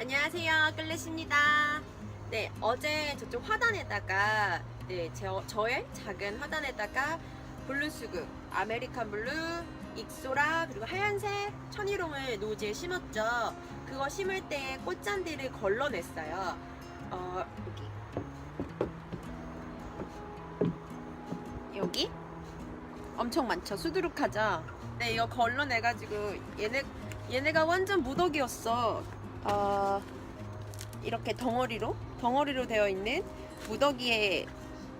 안녕하세요, 끌렛입니다. 네, 어제 저쪽 화단에다가 네, 저, 저의 작은 화단에다가 블루 수국, 아메리칸 블루, 익소라 그리고 하얀색 천일홍을 노지에 심었죠. 그거 심을 때 꽃잔디를 걸러냈어요. 어, 여기. 여기? 엄청 많죠. 수두룩하죠. 네, 이거 걸러내가지고 얘네 얘네가 완전 무더기였어. 어, 이렇게 덩어리로 덩어리로 되어 있는 무더기의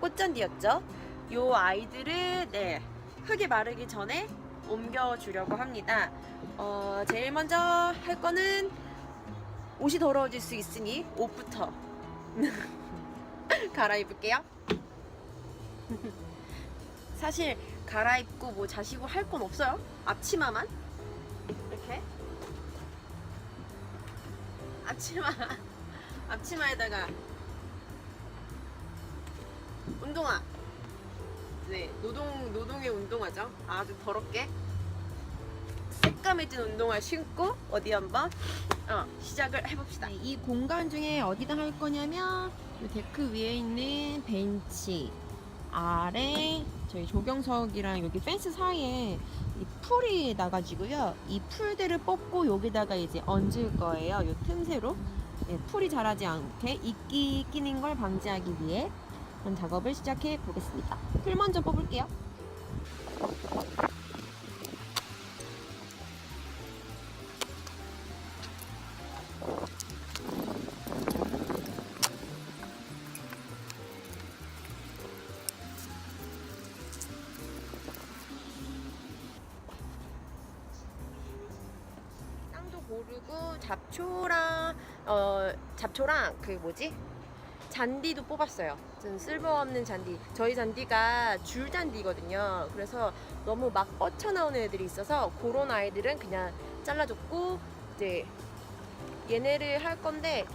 꽃잔디였죠. 요 아이들을 네 흙이 마르기 전에 옮겨주려고 합니다. 어, 제일 먼저 할 거는 옷이 더러워질 수 있으니 옷부터 갈아입을게요. 사실 갈아입고 뭐 자시고 할 건 없어요. 앞치마만 이렇게 앞치마 앞치마에다가 운동화. 네 노동 노동의 운동화죠. 아주 더럽게. 새까매진 운동화 신고 어디 한번 어, 시작을 해봅시다. 네, 이 공간 중에 어디다 할 거냐면 이 데크 위에 있는 벤치. 아래 저희 조경석이랑 여기 펜스 사이에 이 풀이 나가지고요. 이 풀들을 뽑고 여기다가 이제 얹을 거예요. 이 틈새로 네, 풀이 자라지 않게 이끼 끼는 걸 방지하기 위해 그런 작업을 시작해 보겠습니다. 풀 먼저 뽑을게요. 고르고 잡초랑 어 잡초랑 그 뭐지 잔디도 뽑았어요. 전 쓸모 없는 잔디. 저희 잔디가 줄 잔디거든요. 그래서 너무 막 뻗쳐 나오는 애들이 있어서 그런 아이들은 그냥 잘라줬고 이제 얘네를 할 건데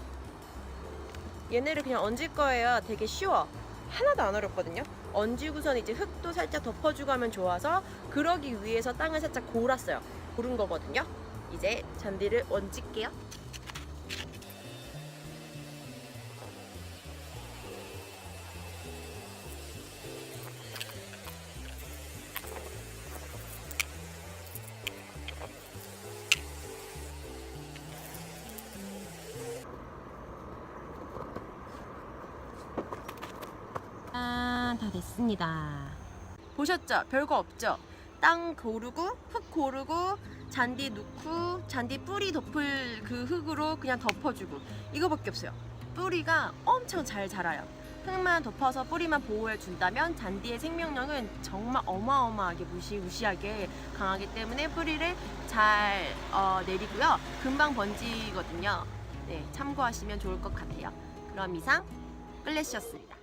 얘네를 그냥 얹을 거예요. 되게 쉬워. 하나도 안 어렵거든요. 얹이고선 이제 흙도 살짝 덮어주고 하면 좋아서 그러기 위해서 땅을 살짝 골았어요. 고른 거거든요. 이제 잔디를 얹을게요. 짠, 다 됐습니다. 보셨죠? 별거 없죠? 땅 고르고 흙 고르고 잔디 넣고 잔디 뿌리 덮을 그 흙으로 그냥 덮어주고 이거밖에 없어요. 뿌리가 엄청 잘 자라요. 흙만 덮어서 뿌리만 보호해 준다면 잔디의 생명력은 정말 어마어마하게 무시무시하게 강하기 때문에 뿌리를 잘 어, 내리고요. 금방 번지거든요. 네, 참고하시면 좋을 것 같아요. 그럼 이상 끌래시였습니다.